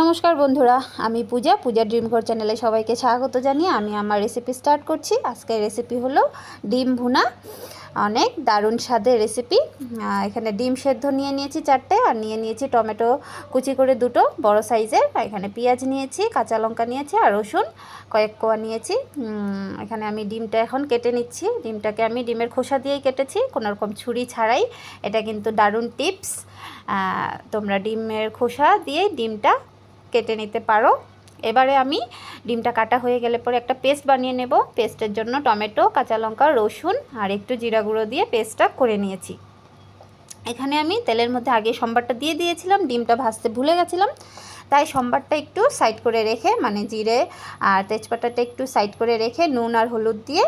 নমস্কার বন্ধুরা, আমি পূজা পূজা ড্রিম ঘর চ্যানেলে সবাইকে স্বাগত জানিয়ে আমি আমার রেসিপি স্টার্ট করছি। আজকের রেসিপি হলো ডিম ভুনা। অনেক দারুণ স্বাদের রেসিপি এখানে ডিম সেদ্ধ নিয়ে নিয়েছি চারটে আর নিয়ে নিয়েছি টমেটো কুচি করে দুটো, বড় সাইজের। এখানে পেঁয়াজ নিয়েছি, কাঁচা লঙ্কা নিয়েছি আর রসুন, কয়েক কোয়া নিয়েছি। এখানে আমি ডিমটা এখন কেটে নিচ্ছি। ডিমটাকে আমি ডিমের খোসা দিয়েই কেটেছি, কোনো রকম ছুরি ছাড়াই। এটা কিন্তু দারুণ টিপস তোমরা ডিমের খোসা দিয়ে ডিমটা কেটে নিতে পারো। এবারে আমি ডিমটা কাটা হয়ে গেলে পরে একটা পেস্ট বানিয়ে নেব। পেস্টের জন্য টমেটো, কাঁচা লঙ্কা, রসুন আর একটু জিরা গুঁড়ো দিয়ে পেস্টটা করে নিয়েছি। এখানে আমি তেলের মধ্যে আগে সম্বারটা দিয়ে দিয়েছিলাম, ডিমটা ভাজতে ভুলে গেছিলাম। তাই সম্বারটা একটু সাইড করে রেখে মানে জিরে আর তেজপাতাটা একটু সাইড করে রেখে, নুন আর হলুদ দিয়ে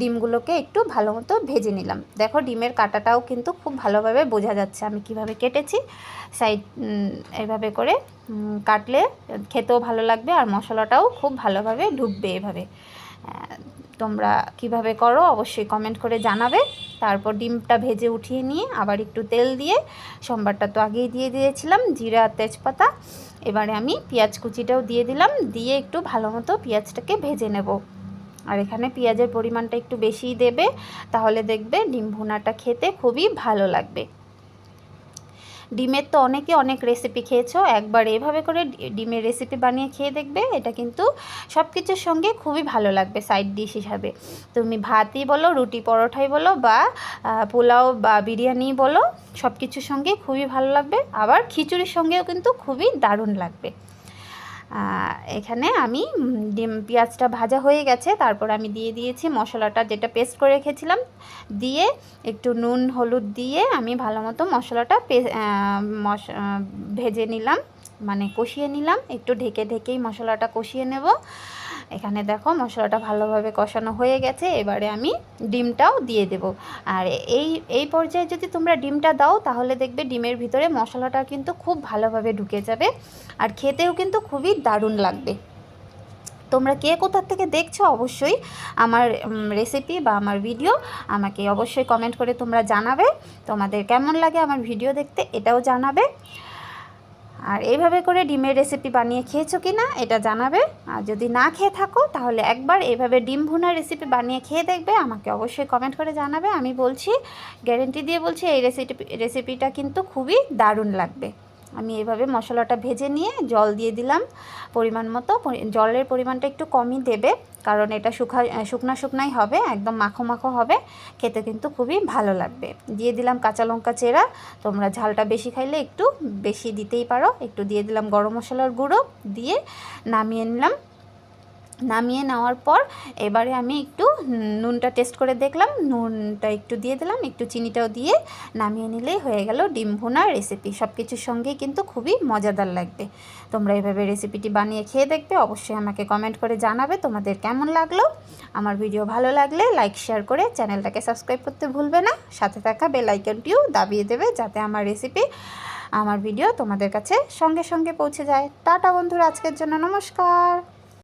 ডিমগুলোকে একটু ভালো মতো ভেজে নিলাম। দেখো, ডিমের কাটাটাও কিন্তু খুব ভালোভাবে বোঝা যাচ্ছে আমি কীভাবে কেটেছি। সাইড এভাবে করে কাটলে খেতেও ভালো লাগবে আর মশলাটাও খুব ভালোভাবে ঢুকবে এভাবে। তোমরা কীভাবে করো অবশ্যই কমেন্ট করে জানাবে। তারপর ডিমটা ভেজে উঠিয়ে নিয়ে আবার একটু তেল দিয়ে, সোমবারটা তো আগেই দিয়ে দিয়েছিলাম, জিরা, তেজপাতা। এবারে আমি পেঁয়াজ কুচিটাও দিয়ে দিলাম, দিয়ে একটু ভালো মতো পেঁয়াজটাকে ভেজে নেব। আর এখানে পেঁয়াজের পরিমাণটা একটু বেশিই দেবে, তাহলে দেখবে ডিম ভুনাটা খেতে খুবই ভালো লাগবে। ডিমের তো অনেকে অনেক রেসিপি খেয়েছো, একবার এভাবে করে ডিমের রেসিপি বানিয়ে খেয়ে দেখবে, এটা কিন্তু সব কিছুর সঙ্গে খুবই ভালো লাগবে সাইড ডিশ হিসাবে। তুমি ভাতই বলো, রুটি পরোটাই বলো বা পোলাও বা বিরিয়ানি বলো সব কিছুর সঙ্গে খুবই ভালো লাগবে। আবার খিচুড়ির সঙ্গেও কিন্তু খুবই দারুণ লাগবে। এখানে আমি ডিম, পেঁয়াজটা ভাজা হয়ে গেছে। তারপর আমি দিয়ে দিয়েছি মশলাটা, যেটা পেস্ট করে রেখেছিলাম। দিয়ে একটু নুন, হলুদ দিয়ে আমি ভালো মতো মশলাটা ভেজে নিলাম মানে কষিয়ে নিলাম। একটু ঢেকে ঢেকেই মশলাটা কষিয়ে নেব। এখানে দেখো মশলাটা ভালোভাবে কষানো হয়ে গেছে, এবারে আমি ডিমটাও দিয়ে দেব। আর এই এই পর্যায়ে যদি তোমরা ডিমটা দাও, তাহলে দেখবে ডিমের ভিতরে মশলাটা কিন্তু খুব ভালোভাবে ঢুকে যাবে আর খেতেও কিন্তু খুবই দারুণ লাগবে। তোমরা কে কোথার থেকে দেখছ অবশ্যই আমার রেসিপি বা আমার ভিডিও আমাকে অবশ্যই কমেন্ট করে তোমরা জানাবে। তোমাদের কেমন লাগে আমার ভিডিও দেখতে এটাও জানাবে। আর এইভাবে করে ডিমের রেসিপি বানিয়ে খেয়েছো কি না এটা জানাবে। আর যদি না খেয়ে থাকো, তাহলে একবার এইভাবে ডিম ভুনার রেসিপি বানিয়ে খেয়ে দেখবে, আমাকে অবশ্যই কমেন্ট করে জানাবে। আমি বলছি গ্যারেন্টি দিয়ে বলছি, এই রেসিপি রেসিপিটা কিন্তু খুবই দারুণ লাগবে। আমি এভাবে মশলাটা ভেজে নিয়ে জল দিয়ে দিলাম পরিমাণ মতো। জলের পরিমাণটা একটু কমই দেবে, কারণ এটা শুকা, শুকনা শুকনাই হবে, একদম মাখো মাখো হবে। খেতে কিন্তু খুবই ভালো লাগবে। দিয়ে দিলাম কাঁচা লঙ্কা চেরা। তোমরা ঝালটা বেশি খাইলে একটু বেশি দিতেই পারো। একটু দিয়ে দিলাম গরম মশলার গুঁড়ো, দিয়ে নামিয়ে নিলাম। নামিয়ে নেওয়ার পর এবারে আমি একটু নুনটা টেস্ট করে দেখলাম, নুনটা একটু দিয়ে দিলাম, একটু চিনিটাও দিয়ে নামিয়ে নিলেই হয়ে গেল ডিম ভুনার রেসিপি সব কিছুর সঙ্গেই কিন্তু খুবই মজাদার লাগবে। তোমরা এভাবে রেসিপিটি বানিয়ে খেয়ে দেখবে, অবশ্যই আমাকে কমেন্ট করে জানাবে তোমাদের কেমন লাগল। আমার ভিডিও ভালো লাগলে লাইক শেয়ার করে চ্যানেলটাকে সাবস্ক্রাইব করতে ভুলবে না। সাথে থাকা বেলাইকনটিও দাবিয়ে দেবে যাতে আমার রেসিপি আমার ভিডিও তোমাদের কাছে সঙ্গে সঙ্গে পৌঁছে যায়। টাটা বন্ধুরা, আজকের জন্য নমস্কার।